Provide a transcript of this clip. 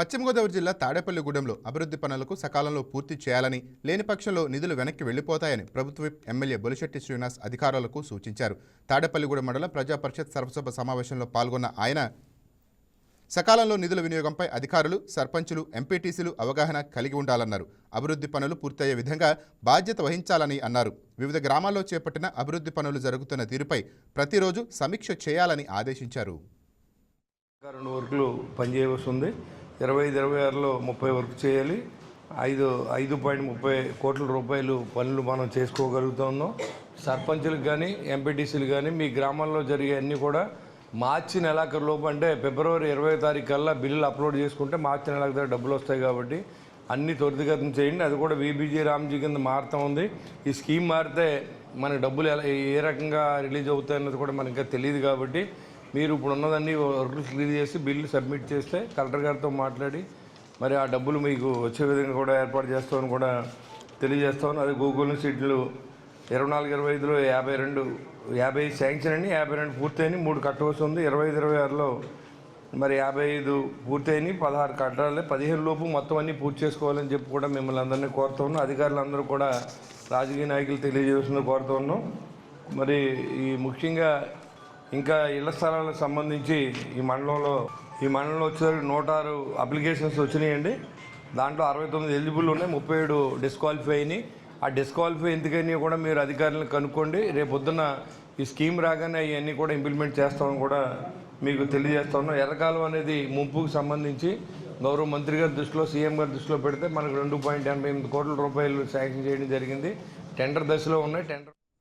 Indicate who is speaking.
Speaker 1: పశ్చిమ గోదావరి జిల్లా తాడేపల్లిగూడెంలో అభివృద్ధి పనులకు సకాలంలో పూర్తి చేయాలని లేని పక్షంలో నిధులు వెనక్కి వెళ్ళిపోతాయని ప్రభుత్వ ఎమ్మెల్యే బొలిశెట్టి శ్రీనివాస్ అధికారులకు సూచించారు. తాడేపల్లిగూడెం మండలం ప్రజా పరిషత్ సర్వసభ సమావేశంలో పాల్గొన్న ఆయన సకాలంలో నిధుల వినియోగంపై అధికారులు సర్పంచులు ఎంపీటీసీలు అవగాహన కలిగి ఉండాలన్నారు. అభివృద్ధి పనులు పూర్తయ్యే విధంగా బాధ్యత వహించాలని అన్నారు. వివిధ గ్రామాల్లో చేపట్టిన అభివృద్ధి పనులు జరుగుతున్న తీరుపై ప్రతిరోజు సమీక్ష చేయాలని ఆదేశించారు.
Speaker 2: రెండు వర్కులు పనిచేయవలసి ఉంది. ఇరవై ఐదు ఇరవై ఆరులో ముప్పై వర్క్ చేయాలి. ఐదు ఐదు పాయింట్ ముప్పై కోట్ల రూపాయలు పనులు మనం చేసుకోగలుగుతున్నాం. సర్పంచులకు కానీ ఎంపీటీసీలు కానీ మీ గ్రామాల్లో జరిగే అన్నీ కూడా మార్చి నెలాఖరు లోపు అంటే ఫిబ్రవరి ఇరవై తారీఖు కల్లా బిల్లులు అప్లోడ్ చేసుకుంటే మార్చి నెలాఖరు డబ్బులు వస్తాయి కాబట్టి అన్ని త్వరితగతం చేయండి. అది కూడా వీబీజీ రామ్జీ కింద మారుతూ ఉంది. ఈ స్కీమ్ మారితే మన డబ్బులు ఎలా ఏ రకంగా రిలీజ్ అవుతాయి అన్నది కూడా మనకి ఇంకా తెలియదు కాబట్టి మీరు ఇప్పుడు ఉన్నదన్నీ వర్క్లు క్లియర్ చేసి బిల్లు సబ్మిట్ చేస్తే కలెక్టర్ గారితో మాట్లాడి మరి ఆ డబ్బులు మీకు వచ్చే విధంగా కూడా ఏర్పాటు చేస్తామని కూడా తెలియజేస్తామని అదే గూగుల్ సీట్లు ఇరవై నాలుగు ఇరవై ఐదులో యాభై రెండు యాభై శాంక్షన్ అని యాభై రెండు పూర్తయినాయి మూడు కట్టవలసి ఉంది. ఇరవై ఐదు ఇరవై ఆరులో మరి యాభై ఐదు పూర్తయినాయి పదహారు కట్టాలి పదిహేను లోపు మొత్తం అన్నీ పూర్తి చేసుకోవాలని చెప్పి కూడా మిమ్మల్ని అందరినీ కోరుతూ ఉన్నాం. అధికారులందరూ కూడా రాజకీయ నాయకులు తెలియజేస్తున్న కోరుతూ ఉన్నాం. మరి ఈ ముఖ్యంగా ఇంకా ఇళ్ళ స్థలాలకు సంబంధించి ఈ మండలంలో ఈ మండలంలో వచ్చేసరికి నూట ఆరు అప్లికేషన్స్ వచ్చినాయండి. దాంట్లో అరవై తొమ్మిది ఎలిజిబుల్ ఉన్నాయి ముప్పై ఏడు డిస్క్వాలిఫై అయినాయి. ఆ డిస్క్వాలిఫై ఎందుకని కూడా మీరు అధికారులను కనుక్కోండి. రేపు పొద్దున్న ఈ స్కీమ్ రాగానే అవన్నీ కూడా ఇంప్లిమెంట్ చేస్తామని కూడా మీకు తెలియజేస్తా ఉన్నాం. ఎర్రకాలం అనేది ముంపుకు సంబంధించి గౌరవ మంత్రి గారి దృష్టిలో సీఎం గారి దృష్టిలో పెడితే మనకు రెండు పాయింట్ ఎనభై ఎనిమిది కోట్ల రూపాయలు శాంక్షన్ చేయడం జరిగింది. టెండర్ దశలో ఉన్నాయి. Tender